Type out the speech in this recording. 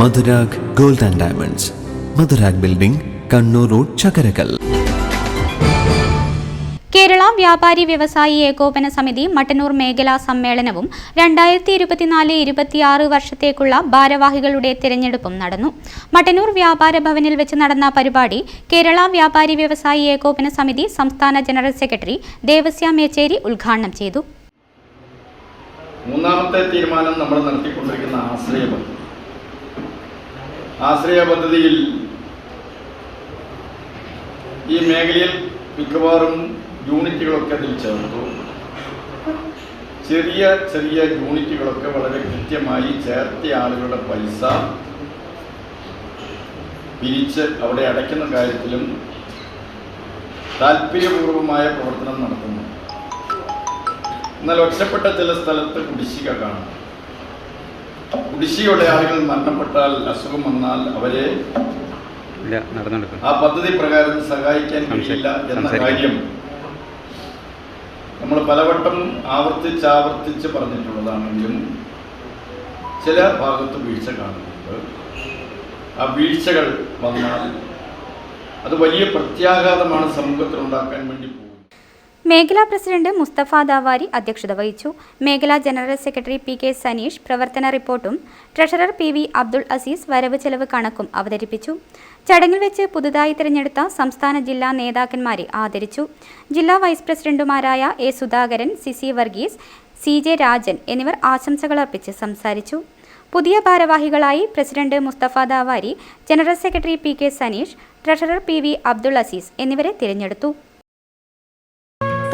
Madhurag gold and diamonds. Madhurag building Kannur road Chakkarakkal. Kerala Vyapari Vyavasayi Ekopana സമിതി മട്ടന്നൂർ മേഖലാ സമ്മേളനവും രണ്ടായിരത്തി ഇരുപത്തിനാല് ഇരുപത്തിയാറ് വർഷത്തേക്കുള്ള ഭാരവാഹികളുടെ തിരഞ്ഞെടുപ്പും നടന്നു. മട്ടന്നൂർ വ്യാപാര ഭവനിൽ വെച്ച് നടന്ന പരിപാടി കേരള വ്യാപാരി വ്യവസായി ഏകോപന സമിതി സംസ്ഥാന ജനറൽ സെക്രട്ടറി ദേവസ്യ മേച്ചേരി ഉദ്ഘാടനം ചെയ്തു. മൂന്നാമത്തെ തീരുമാനം നമ്മൾ നടത്തിക്കൊണ്ടിരിക്കുന്ന ആശ്രയ പദ്ധതി ആശ്രയ പദ്ധതിയിൽ ഈ മേഖലയിൽ മിക്കവാറും യൂണിറ്റുകളൊക്കെ അതിൽ ചേർത്തു ചെറിയ ചെറിയ യൂണിറ്റുകളൊക്കെ വളരെ കൃത്യമായി ചേർത്ത ആളുകളുടെ പൈസ പിരിച്ച് അവിടെ അടയ്ക്കുന്ന കാര്യത്തിലും താല്പര്യപൂർവമായ പ്രവർത്തനം നടത്തുന്നു. എന്നാൽ ഒറ്റപ്പെട്ട ചില സ്ഥലത്ത് കുടിശ്ശിക കാണും. കുടിശ്ശികയുടെ ആളുകൾ മരണപ്പെട്ടാൽ അസുഖം വന്നാൽ അവരെ ആ പദ്ധതി പ്രകാരം സഹായിക്കാൻ കഴിയില്ല എന്ന കാര്യം നമ്മൾ പലവട്ടം ആവർത്തിച്ച് ആവർത്തിച്ച് പറഞ്ഞിട്ടുള്ളതാണെങ്കിലും ചില ഭാഗത്ത് വീഴ്ച കാണുന്നുണ്ട്. ആ വീഴ്ചകൾ വന്നാൽ അത് വലിയ പ്രത്യാഘാതമാണ് സമൂഹത്തിൽ ഉണ്ടാക്കാൻ വേണ്ടി പോകുന്നത്. മേഖലാ പ്രസിഡന്റ് മുസ്തഫ ദാവാരി അധ്യക്ഷത വഹിച്ചു. മേഖലാ general secretary P K Saneesh പ്രവർത്തന റിപ്പോർട്ടും treasurer P V Abdul Azeez വരവ് ചെലവ് കണക്കും അവതരിപ്പിച്ചു. ചടങ്ങിൽ വെച്ച് പുതുതായി തിരഞ്ഞെടുത്ത സംസ്ഥാന ജില്ലാ നേതാക്കന്മാരെ ആദരിച്ചു. ജില്ലാ വൈസ് പ്രസിഡന്റുമാരായ A Sudhakaran CC Varghese C J Rajan എന്നിവർ ആശംസകൾ അർപ്പിച്ച് സംസാരിച്ചു. പുതിയ ഭാരവാഹികളായി president Mustafa Davari general secretary P K Saneesh treasurer P V Abdul Azeez എന്നിവരെ തിരഞ്ഞെടുത്തു.